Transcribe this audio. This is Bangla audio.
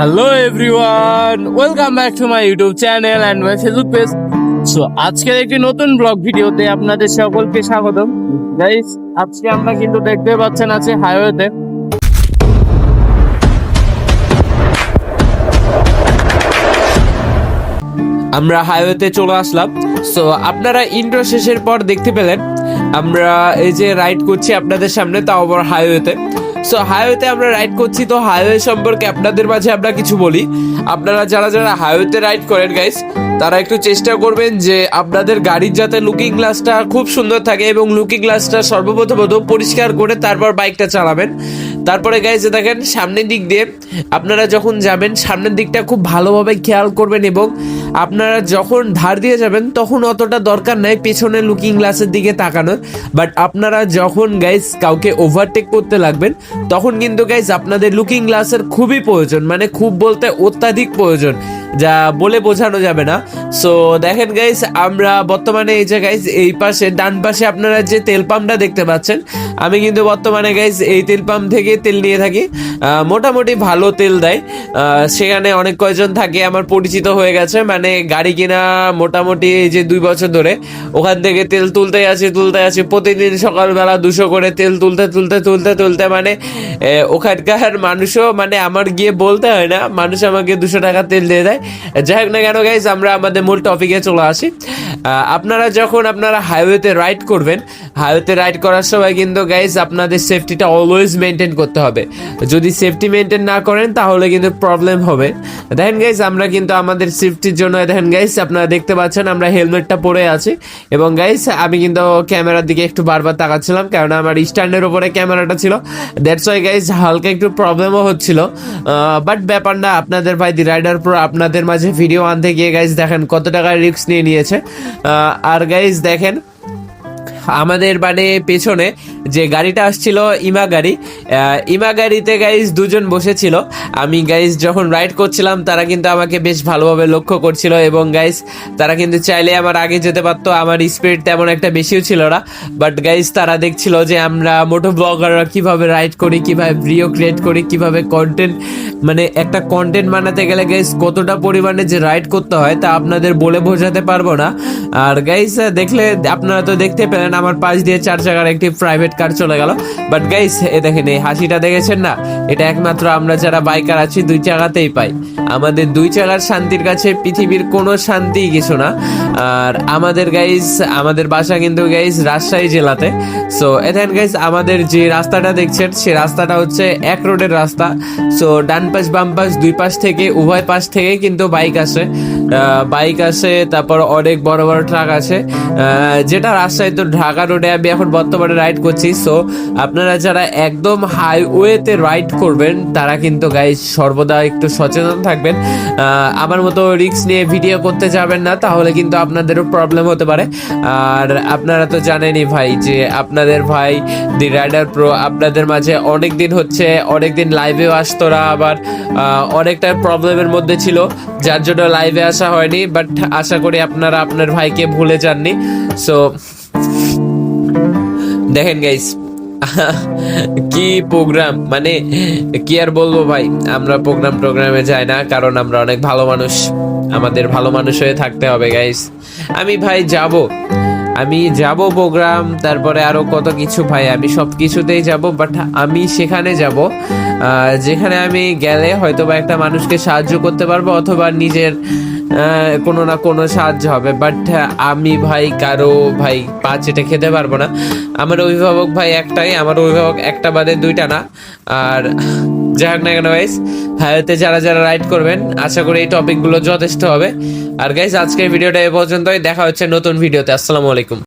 Hello everyone welcome back to my YouTube channel and my Facebook page so আজকের একটি নতুন ব্লগ ভিডিওতে আপনাদের সকলকে স্বাগতম। গাইস আজকে আমরা কিন্তু দেখতে পাচ্ছেন আছে হাইওয়েতে আমরা হাইওয়েতে চলে আসলাম। সো আপনারা ইন্ট্রো শেষের পর দেখতে পেলেন। আমরা এই যে রাইড করছি আপনাদের সামনে, তাও আবার হাইওয়েতে সো হাইওয়েতে আমরা রাইড করছি, তো হাইওয়ে সম্পর্কে আপনাদের মাঝে আমরা কিছু বলি। আপনারা যারা যারা হাইওয়েতে রাইড করেন গাইস তারা একটু চেষ্টা করবেন যে আপনাদের গাড়ির যাতে লুকিং গ্লাসটা খুব সুন্দর থাকে এবং লুকিং গ্লাসটা সর্বপ্রথমত পরিষ্কার করে তারপর বাইকটা চালাবেন। তারপরে গাইছে দেখেন, সামনের দিক দিয়ে আপনারা যখন যাবেন, সামনের দিকটা খুব ভালোভাবে খেয়াল করবেন এবং আপনারা যখন ধার দিয়ে যাবেন, তখন অতটা দরকার নাই পেছনে লুকিং গ্লাসের দিকে তাকানোর। বাট আপনারা যখন গাইস কাউকে ওভারটেক করতে লাগবেন, তখন কিন্তু গাইস আপনাদের লুকিং গ্লাসের খুবই প্রয়োজন। মানে খুব বলতে অত্যাধিক প্রয়োজন, যা বলে বোঝানো যাবে না। সো দেখেন গাইস আমরা বর্তমানে এই যে গাইস এই পাশে, ডান পাশে আপনারা যে তেল পাম্পটা দেখতে পাচ্ছেন, আমি কিন্তু বর্তমানে গাইস এই তেল পাম্প থেকে তেল নিয়ে থাকি। মোটামুটি ভালো তেল দেয়। সেখানে অনেক কয়জন থাকে, আমার পরিচিত হয়ে গেছে। মানে গাড়ি কিনা মোটামুটি যে দুই বছর ধরে, ওখান থেকে তেল তুলতে আছি তুলতে আছি প্রতিদিন সকালবেলা দুশো করে তেল তুলতে তুলতে তুলতে তুলতে মানে ওখানকার মানুষও মানে আমার গিয়ে বলতে হয় না, মানুষ আমাকে দুশো টাকা তেল দিয়ে দেয়। যাই হোক না কেন গাইজ আমরা আমাদের মূল টপিকে চলে আসি। আপনারা যখন আপনারা হাইওয়েতে রাইড করবেন হাইওয়েতে রাইড করার সময় কিন্তু গাইজ আপনাদের সেফটিটা অলওয়েজ মেনটেন করতে হবে। যদি সেফটি মেনটেন না করেন, তাহলে কিন্তু প্রবলেম হবে। দেখেন গাইজ আমরা কিন্তু আমাদের সেফটির জন্য দেখেন গাইজ আপনারা দেখতে পাচ্ছেন আমরা হেলমেটটা পরে আছি। এবং গাইস আমি কিন্তু ক্যামেরার দিকে একটু বারবার তাকাচ্ছিলাম কারণ আমার স্ট্যান্ডের উপরে ক্যামেরাটা ছিল। দ্যাটস ওয়াই গাইস হালকা একটু প্রবলেমও হচ্ছিল। বাট ব্যাপার না আপনাদের ভাই দি রাইডার প্রো আপনাদের মাঝে ভিডিও আনতে গিয়ে গাইস দেখেন কত টাকা রিস্ক নিয়ে নিয়েছে। আর গাইস দেখেন, আমাদের মানে পেছনে যে গাড়িটা আসছিল ইমা গাড়ি ইমা গাড়িতে গাইজ দুজন বসেছিল। আমি গাইজ যখন রাইড করছিলাম, তারা কিন্তু আমাকে বেশ ভালোভাবে লক্ষ্য করছিল এবং গাইজ তারা কিন্তু চাইলে আমার আগে যেতে পারতো, আমার স্পিড তেমন একটা বেশিও ছিল না। বাট গাইজ তারা দেখছিল যে আমরা মোটো ব্লগাররা কীভাবে রাইড করি, কীভাবে ভিডিও ক্রিয়েট করি, কীভাবে কন্টেন্ট মানে একটা কন্টেন্ট বানাতে গেলে গাইজ কতটা পরিমাণে যে রাইড করতে হয় তা আপনাদের বলে বোঝাতে পারব না। আর গাইজ দেখলে, আপনারা তো দেখতে পেলেন, আমার পাশ দিয়ে চার চাকার একটি প্রাইভেট কার চলে গেল? বাট গাইজ এ দেখেন, এই হাসিটা দেখেছেন না? এটা একমাত্র আমরা যারা বাইকার আছি, দুই চাকাতেই পাই। আমাদের দুই চাকার শান্তির কাছে পৃথিবীর কোনো শান্তি কিছু না। আর আমাদের গাইস আমাদের বাসা কিন্তু গাইজ রাজশাহী জেলাতে। সো এখানে গাইজ আমাদের যে রাস্তাটা দেখছেন, সে রাস্তাটা হচ্ছে এক রোডের রাস্তা। সো ডান পাশ, বাম পাশ, দুই পাশ থেকে, উভয় পাশ থেকে কিন্তু বাইক আসে। বাইক আসে, তারপর অনেক বড় বড় ট্রাক আছে যেটা রাজশাহী তো ঢাকা রোডে আমি এখন বর্তমানে রাইড করছি। সো আপনারা যারা একদম হাইওয়েতে রাইড করবেন, তারা কিন্তু গাইজ সর্বদা একটু সচেতন থাকবেন। আমার মতো রিক্স নিয়ে ভিডিও করতে যাবেন না, তাহলে কিন্তু আপনাদেরও প্রবলেম হতে পারে। আর আপনারা তো জানেনই ভাই যে আপনাদের ভাই দি রাইডার প্রো আপনাদের মাঝে অনেক দিন হচ্ছে অনেক দিন লাইভেও আসতো না, আবার অনেকটা প্রবলেমের মধ্যে ছিল, যার জন্য লাইভে আসা হয়নি বাট আশা করি আপনারা আপনার ভাইকে ভুলে যাননি। সো দেখেন গাইস কি প্রোগ্রাম মানে কি আর বলব ভাই, আমরা প্রোগ্রাম টোগ্রামে যাই না, কারণ আমরা অনেক ভালো মানুষ। আমাদের ভালো মানুষ হয়ে থাকতে হবে গাইস আমি ভাই যাব, আমি যাব প্রোগ্রাম তারপরে আরও কত কিছু ভাই, আমি সব কিছুতেই যাব বাট আমি সেখানে যাব। যেখানে আমি গেলে হয়তো বা একটা মানুষকে সাহায্য করতে পারব অথবা নিজের কোনো না কোনো সাহায্য হবে। বাট আমি ভাই, কারও ভাই, পা চেটে খেতে পারব না। আমার অভিভাবক ভাই একটাই, আমার অভিভাবক একটা বাদে দুইটা না। আর যাই হোক না কেন গাইস হাইওয়েতে যারা যারা রাইড করবেন, আশা করি এই টপিকগুলো যথেষ্ট হবে। আর গাইস আজকের ভিডিওটা এ পর্যন্তই। দেখা হচ্ছে নতুন ভিডিওতে আসসালামু আলাইকুম।